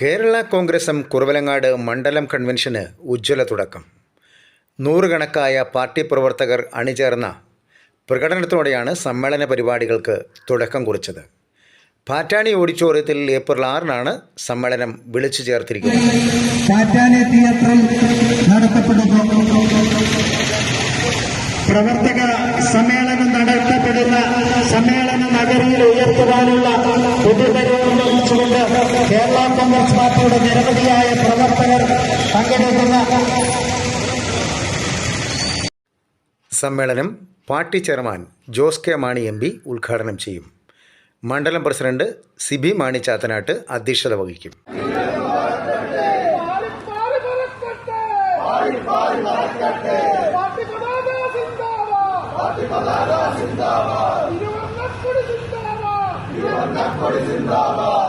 കേരള കോൺഗ്രസും കുറവലങ്ങാട് മണ്ഡലം കൺവെൻഷന് ഉജ്ജ്വല തുടക്കം. നൂറുകണക്കായ പാർട്ടി പ്രവർത്തകർ അണിചേർന്ന പ്രകടനത്തോടെയാണ് സമ്മേളന പരിപാടികൾക്ക് തുടക്കം കുറിച്ചത്. പാറ്റാണി ഓഡിറ്റോറിയത്തിൽ ഏപ്രിൽ ആറിനാണ് സമ്മേളനം വിളിച്ചു ചേർത്തിരിക്കുന്നത്. തിയേറ്ററിൽ പ്രവർത്തക സമ്മേളനം നടത്തപ്പെടുന്ന സമ്മേളന നഗരിയിൽ ഉയർത്തുവാനുള്ള പൊതുപരിപാടി വഹിച്ചുകൊണ്ട് കേരള കോൺഗ്രസ് പാർട്ടിയുടെ നിരവധിയായ പ്രവർത്തകർ പങ്കെടുക്കുന്ന സമ്മേളനം party chairman Jose K Mani M P ഉദ്ഘാടനം ചെയ്യും മണ്ഡലം പ്രസിഡന്റ് സിബി മാണി ചാത്തനാട്ട് അധ്യക്ഷത വഹിക്കും സിന്ദാബാദ്